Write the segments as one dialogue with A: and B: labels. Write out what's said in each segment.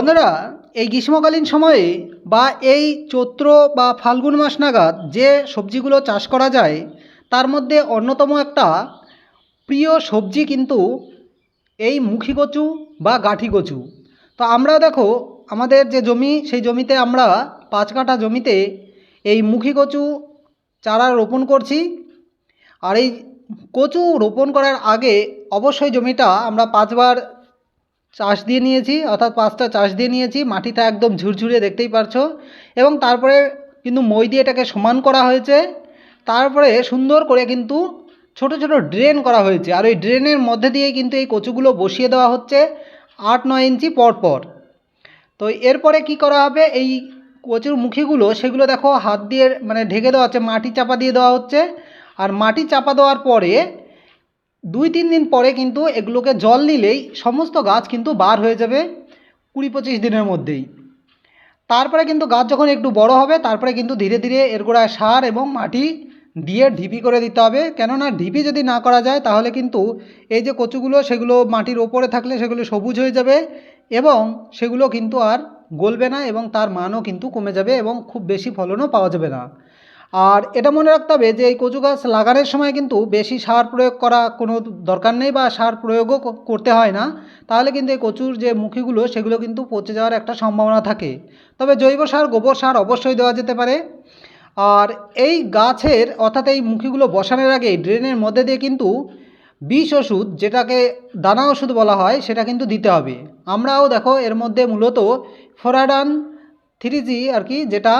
A: বন্ধুরা, এই গ্রীষ্মকালীন সময়ে বা এই চৈত্র বা ফাল্গুন মাস নাগাদ যে সবজিগুলো চাষ করা যায়, তার মধ্যে অন্যতম একটা প্রিয় সবজি কিন্তু এই মুখী কচু বা গাঠি কচু। তো আমরা দেখো, আমাদের যে জমি, সেই জমিতে আমরা পাঁচ কাঠা জমিতে এই মুখী কচু চারা রোপণ করছি। আর এই কচু রোপণ করার আগে অবশ্যই জমিটা আমরা পাঁচবার চাষ দিয়ে নিয়েছি, অর্থাৎ পাঁচটা চাষ দিয়ে নিয়েছি, মাটিটা একদম ঝুরঝুরে দেখতেই পারছ। এবং তারপরে কিন্তু মই দিয়ে এটাকে সমান করা হয়েছে। তারপরে সুন্দর করে কিন্তু ছোট ছোট ড্রেন করা হয়েছে। আর ওই ড্রেনের মধ্যে দিয়ে কিন্তু এই কচুগুলো বসিয়ে দেওয়া হচ্ছে আট নয় ইঞ্চি পর পর। তো এরপরে কি করা হবে? এই কচুর মুখিগুলো, সেগুলো দেখো হাত দিয়ে মানে ঢেকে দেওয়া হচ্ছে, মাটি চাপা দিয়ে দেওয়া হচ্ছে। আর মাটি চাপা দেওয়ার পরে দুই তিন দিন পরে কিন্তু এগুলোকে জল দিলেই সমস্ত গাছ কিন্তু বার হয়ে যাবে কুড়ি পঁচিশ দিনের মধ্যেই। তারপরে কিন্তু গাছ যখন একটু বড় হবে, তারপরে কিন্তু ধীরে ধীরে এর গোড়ায় সার এবং মাটি দিয়ে ঢিপি করে দিতে হবে। কেননা ঢিপি যদি না করা যায়, তাহলে কিন্তু এই যে কচুগুলো, সেগুলো মাটির ওপরে থাকলে সেগুলো সবুজ হয়ে যাবে এবং সেগুলো কিন্তু আর গলবে না এবং তার মানও কিন্তু কমে যাবে এবং খুব বেশি ফলনও পাওয়া যাবে না। আর এটা মনে রাখতে হবে যে এই কচু গাছ লাগানোর সময় কিন্তু বেশি সার প্রয়োগ করা কোনো দরকার নেই বা সার প্রয়োগও করতে হয় না। তাহলে কিন্তু এই কচুর যে মুখিগুলো, সেগুলো কিন্তু পচে যাওয়ার একটা সম্ভাবনা থাকে। তবে জৈব সার, গোবর সার অবশ্যই দেওয়া যেতে পারে। আর এই গাছের, অর্থাৎ এই মুখিগুলো বসানোর আগে ড্রেনের মধ্যে দিয়ে কিন্তু বিষ ওষুধ, যেটাকে দানা ওষুধ বলা হয়, সেটা কিন্তু দিতে হবে। আমরাও দেখো এর মধ্যে মূলত ফোরাডান থ্রি আর কি, যেটা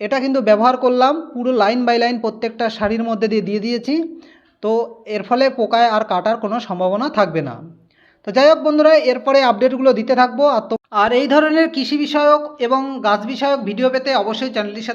A: এটা কিন্তু ব্যবহার করলাম পুরো লাইন বাই লাইন প্রত্যেকটা শাড়ির মধ্যে দিয়ে দিয়ে দিয়েছি। তো এর ফলে পোকায় আর কাটার কোনো সম্ভাবনা থাকবে না। তো যাই হোক বন্ধুরা, এরপরে আপডেটগুলো দিতে থাকব। আর তো আর এই ধরনের কৃষি বিষয়ক এবং গাছ বিষয়ক ভিডিও পেতে অবশ্যই চ্যানেলটির সাথে